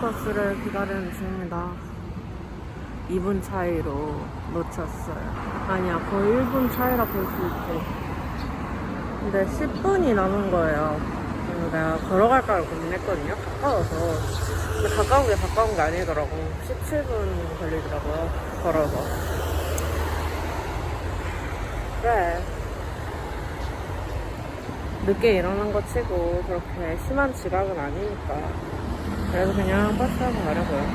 버스를 기다리는 중입니다. 2분 차이로 놓쳤어요. 아니야, 거의 1분 차이라 볼 수 있지. 근데 10분이 남은 거예요. 그래서 내가 걸어갈까를 고민했거든요. 가까워서. 근데 가까운 게 가까운 게 아니더라고. 17분 걸리더라고요. 걸어서. 그래. 늦게 일어난 거 치고 그렇게 심한 지각은 아니니까. 그래서 그냥 버스 타고 가려고요.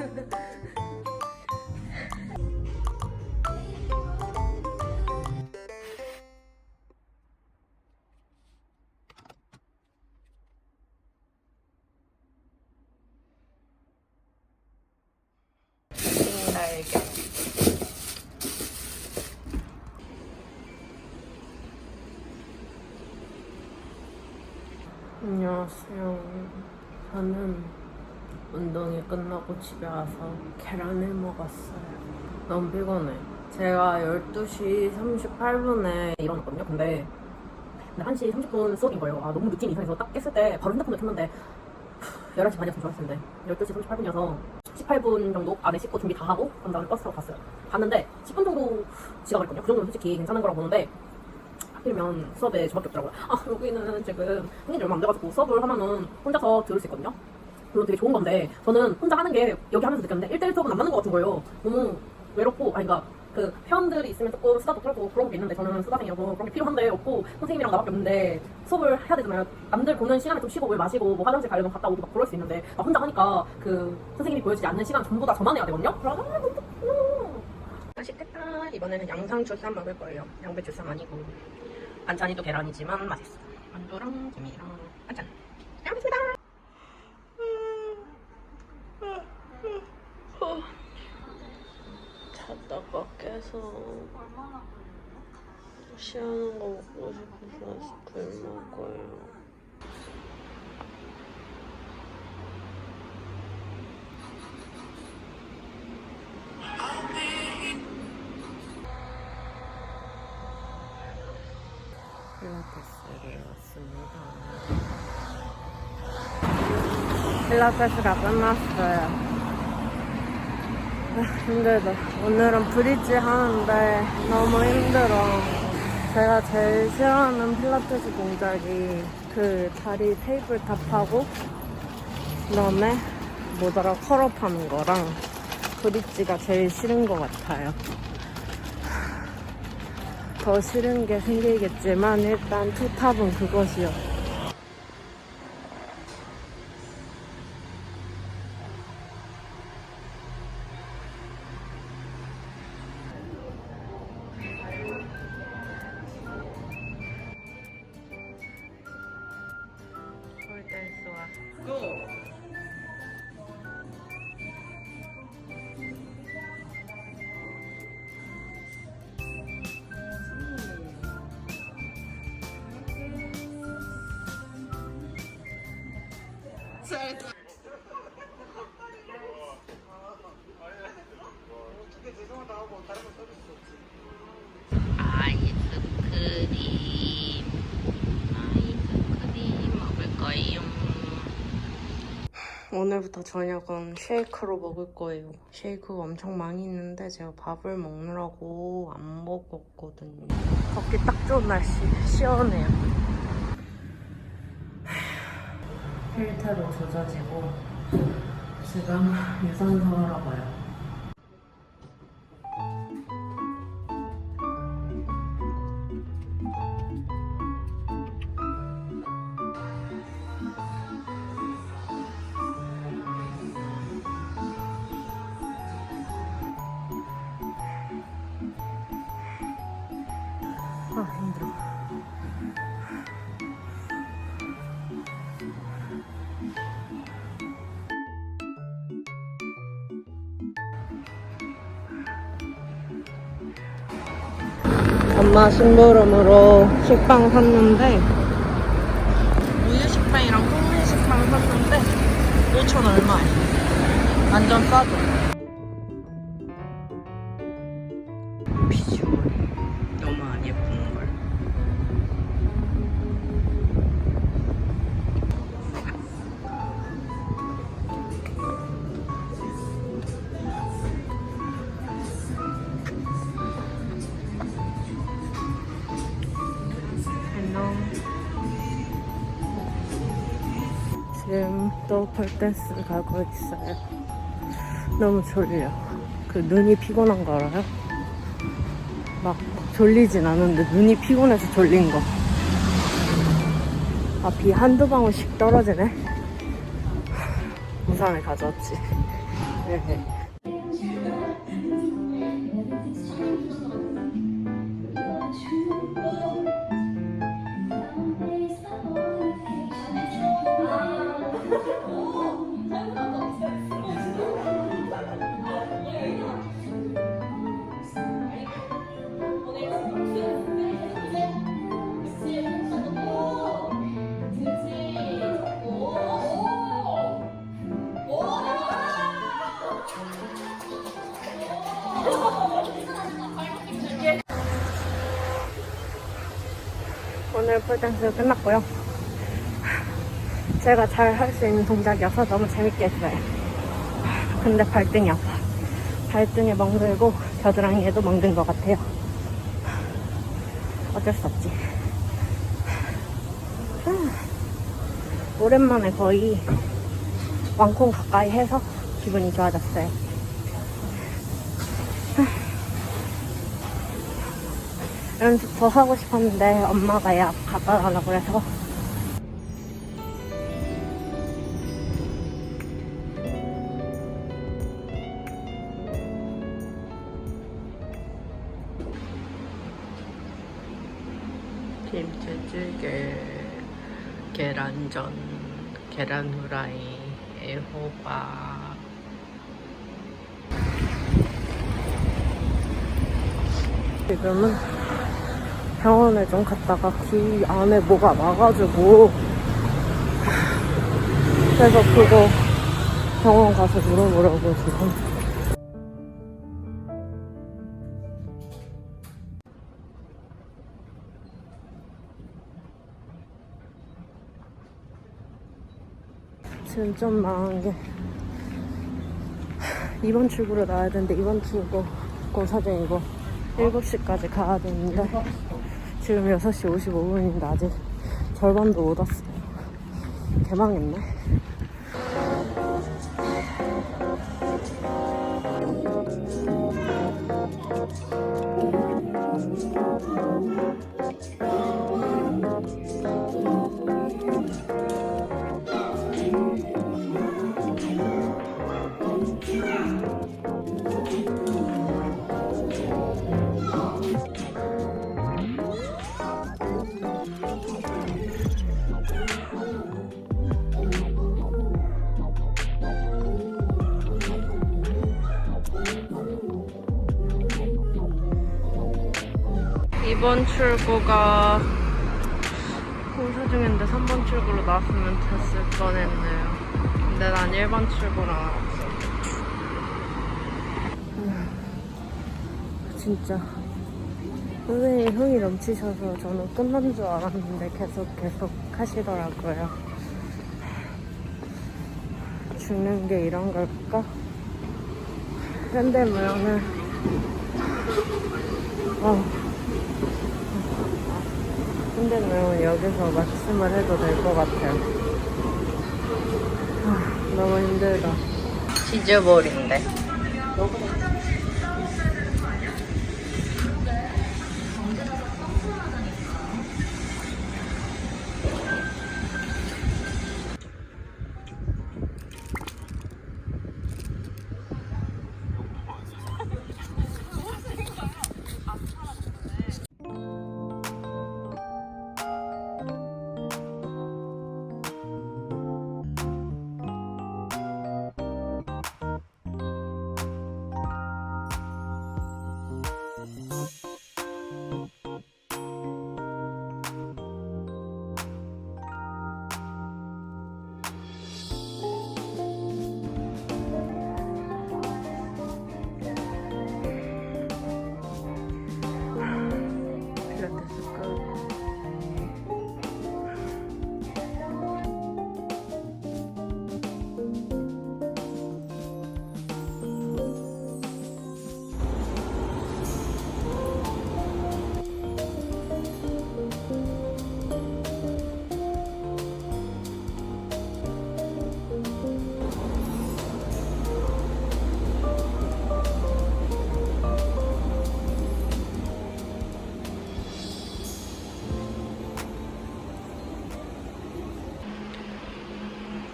Yeah. 끝나고 집에 와서 계란을 먹었어요. 너무 피곤해. 제가 12시 38분에 일어났거든요. 근데, 근데 1시 30분 수업인 거예요. 아, 너무 느낌이 이상해서 딱 깼을 때 바로 핸드폰을 켰는데 11시 반이었으면 좋았을 텐데 12시 38분이어서 18분 정도 안에 씻고 준비 다 하고 그런 다음에 버스 타고 갔어요 갔는데 10분 정도 지각을 했거든요 그 정도는 솔직히 괜찮은 거라고 보는데 하필이면 수업에 저밖에 없더라고요 아 여기는 지금 지 얼마 안 돼가지고 수업을 하면은 혼자서 들을 수 있거든요 물론 되게 좋은 건데 저는 혼자 하는 게 여기 하면서 느꼈는데 1대1 수업은 안 맞는 것 같은 거예요. 너무 외롭고 아니 그러니까 그 회원들이 있으면 조금 수다도 떨고 그런 게 있는데 저는 수다생이라서 그런 게 필요한데 없고 선생님이랑 나밖에 없는데 수업을 해야 되잖아요. 남들 보는 시간에 좀 쉬고 물 마시고 뭐 화장실 가려면 갔다 오고 막 그럴 수 있는데 나 혼자 하니까 그 선생님이 보여주지 않는 시간 전부 다 저만 해야 되거든요? 그러면 맛있겠다. 이번에는 양상추쌈 먹을 거예요. 양배추쌈 아니고. 반찬이 또 계란이지만 맛있어. 만두랑 김이랑 반찬 잘 먹겠습니다 깨서 시원한 거 먹고 싶어서 아이스크림 먹어요. 필라테스를 왔습니다. 필라테스가 끝났어요. 아, 힘들다. 오늘은 브릿지 하는데 너무 힘들어. 제가 제일 싫어하는 필라테스 동작이 그 다리 테이블 탑하고 그다음에 뭐더라 컬업 하는 거랑 브릿지가 제일 싫은 것 같아요. 더 싫은 게 생기겠지만 일단 투탑은 그것이요. 잘했다. 오늘부터 저녁은 쉐이크로 먹을 거예요. 쉐이크가 엄청 많이 있는데 제가 밥을 먹느라고 안 먹었거든요. 걷기 딱 좋은 날씨. 시원해요. 필터로 젖어지고 지금 유산소 하러 가요 심부름으로 식빵 샀는데 우유 식빵이랑 콩류 식빵 샀는데 5천 얼마에 완전 싸죠 또 폴댄스 가고 있어요 너무 졸려 그 눈이 피곤한 거 알아요? 막 졸리진 않은데 눈이 피곤해서 졸린 거. 아, 비 한두 방울씩 떨어지네. 우산을 가져왔지. 네. 오늘 폴댄스 끝났고요. 제가 잘 할 수 있는 동작이어서 너무 재밌게 했어요. 근데 발등이 아파. 발등에 멍들고 겨드랑이에도 멍든 것 같아요. 어쩔 수 없지. 오랜만에 거의 왕콩 가까이 해서 기분이 좋아졌어요. 연습 더 하고 싶었는데 엄마가 약 갖다 달라고 그래서. 김치찌개 계란전 계란 후라이 애호박. 지금은 병원에 좀 갔다가 귀 안에 뭐가 나가지고. 그래서 그거 병원 가서 물어보려고 지금. 지금 좀 망한 게 이번 출구로 나와야 되는데 이번 출구 공사장이고 7시까지 가야 되는데 지금 6시 55분인데 아직 절반도 못 왔어요. 개망했네. 이번 출구가 공사 중인데 3번 출구로 나왔으면 됐을 뻔했네요. 근데 난 1번 출구로 나왔어. 진짜 선생님 흥이 넘치셔서 저는 끝난 줄 알았는데 계속 계속 하시더라고요. 죽는 게 이런 걸까? 현대무용은 어, 현대무용은 여기서 말씀을 해도 될 것 같아요. 아, 너무 힘들다. 치즈볼인데.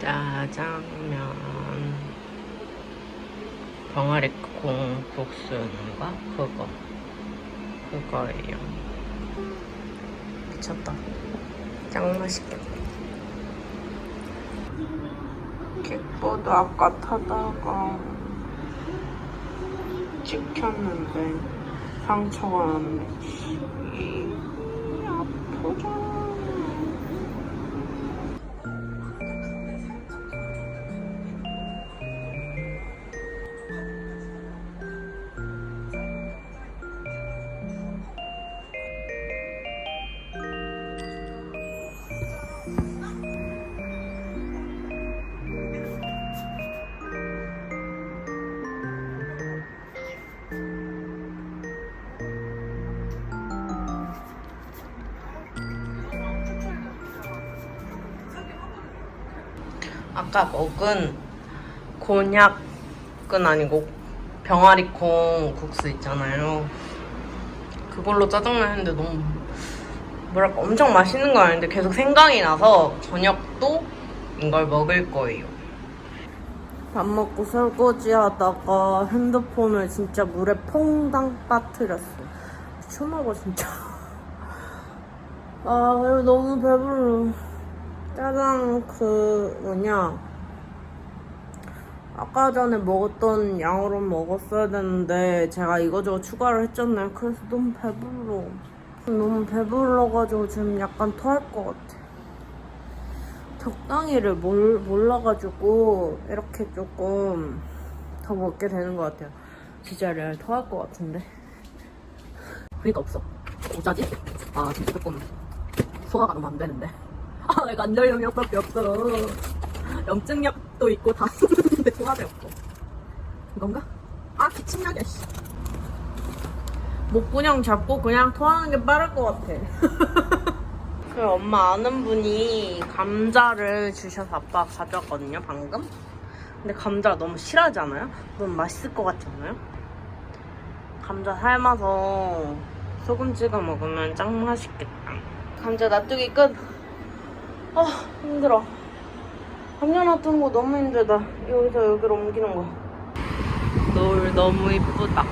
짜장면. 병아리 콩 국수인가? 그거. 그거예요. 미쳤다. 짱 맛있겠다. 킥보드 아까 타다가 찍혔는데 상처가 났네 아까 먹은 곤약은 아니고 병아리콩 국수 있잖아요. 그걸로 짜장면 했는데 너무 뭐랄까 엄청 맛있는 건 아닌데 계속 생각이 나서 저녁도 이걸 먹을 거예요. 밥 먹고 설거지 하다가 핸드폰을 진짜 물에 퐁당 빠뜨렸어요. 미쳤나봐 진짜. 아 그리고 너무 배불러. 짜장 그 뭐냐 아까 전에 먹었던 양으로 먹었어야 되는데 제가 이거저거 추가를 했잖아요. 그래서 너무 배불러 너무 배불러가지고 지금 약간 토할 것 같아. 적당히를 몰, 몰라가지고 이렇게 조금 더 먹게 되는 것 같아요. 진짜 레알 토할 것 같은데. 그니까 없어. 어쩌지? 아 진짜 조금 소화가 너무 안 되는데 아, 내가 관절염력밖에 없어. 염증약도 있고 다 쓰는데 소화제 없고. 이건가? 아, 기침약이야, 씨. 목구녕 잡고 그냥 토하는 게 빠를 것 같아. 그 엄마 아는 분이 감자를 주셔서 아빠가 가져왔거든요, 방금. 근데 감자 너무 싫어하지 않아요? 너무 맛있을 것 같지 않아요? 감자 삶아서 소금 찍어 먹으면 짱 맛있겠다. 감자 놔두기 끝. 아 힘들어. 감자 놔두는 거 너무 힘들다. 여기서 여기로 옮기는 거. 노을 너무 이쁘다.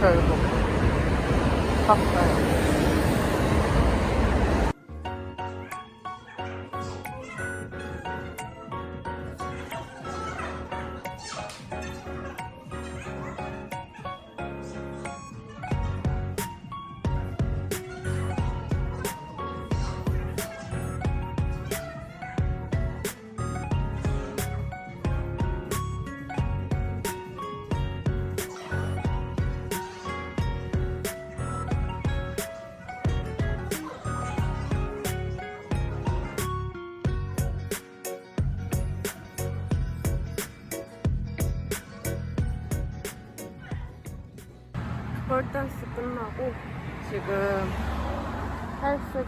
결국 봤어요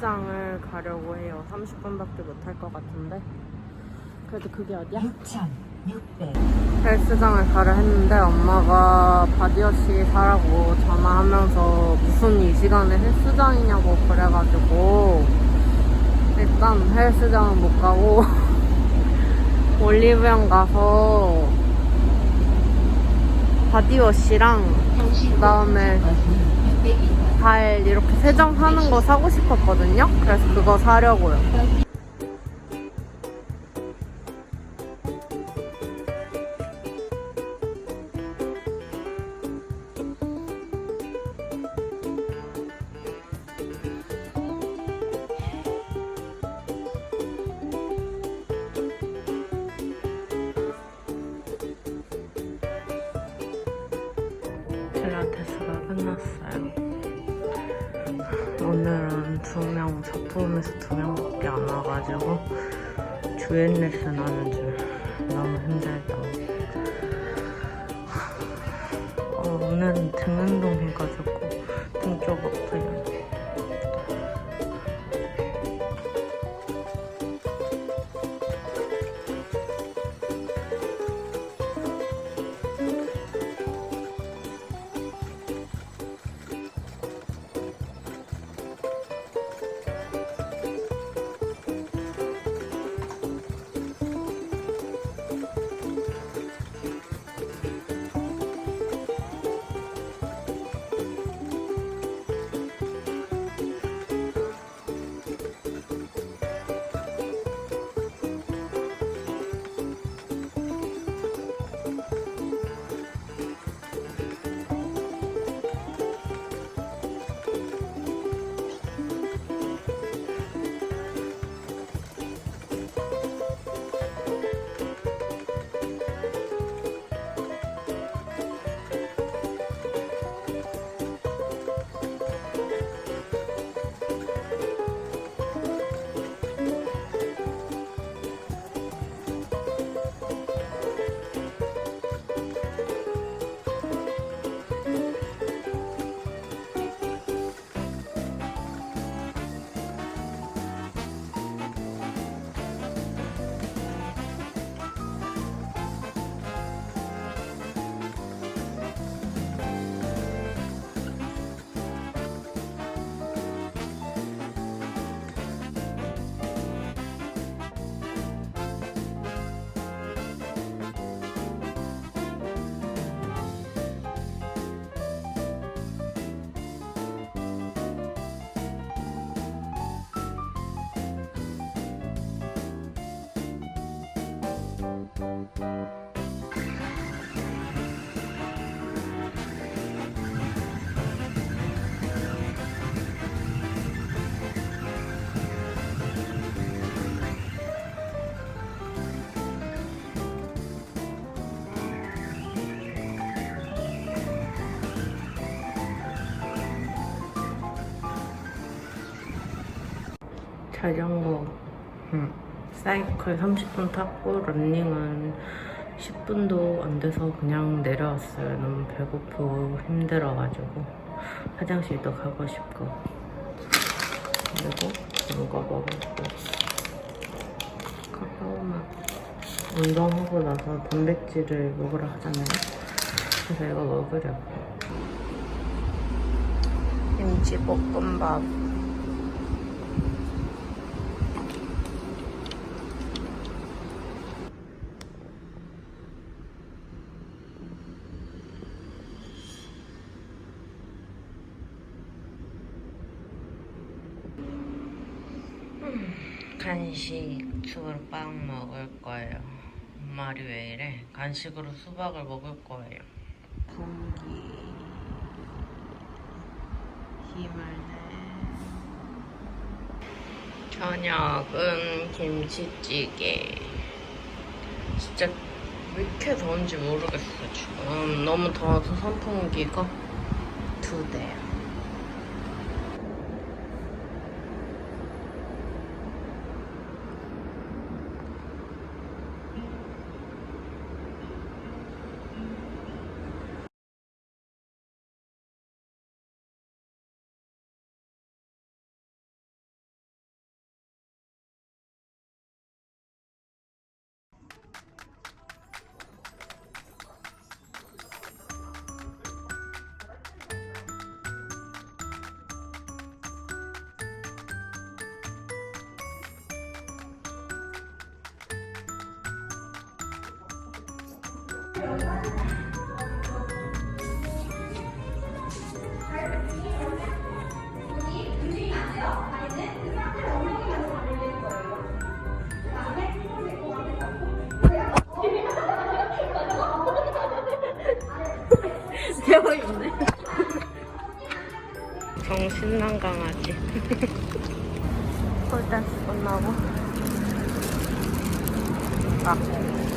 헬스장을 가려고 해요. 30분밖에 못 할 것 같은데. 그래도 그게 어디야? 6,600. 헬스장을 가려 했는데 엄마가 바디워시 사라고 전화하면서 무슨 이 시간에 헬스장이냐고 그래가지고 일단 헬스장은 못 가고 올리브영 가서 바디워시랑 그 다음에 발 이렇게 세정하는 거 사고 싶었거든요. 그래서 그거 사려고요. 필라테스가 끝났어 두 명, 저포함해서 두 명밖에 안 와가지고 주인 레슨 하는 줄 너무 힘들다. 어, 오늘은 등 운동 해가지고 자전거 응. 사이클 30분 탔고 런닝은 10분도 안 돼서 그냥 내려왔어요. 너무 배고프고 힘들어가지고 화장실도 가고 싶고 그리고 이거 먹고 카카오맛 운동하고 나서 단백질을 먹으러 하잖아요. 그래서 이거 먹으려고 김치볶음밥 간식 수박 먹을 거예요. 엄마리 왜 이래? 간식으로 수박을 먹을 거예요. 공기 힘을 내. 저녁은 김치찌개. 진짜 왜 이렇게 더운지 모르겠어 지금. 너무 더워서 선풍기가 두 대야. 정신난 강아지. 폴댄스 끝나고. 아.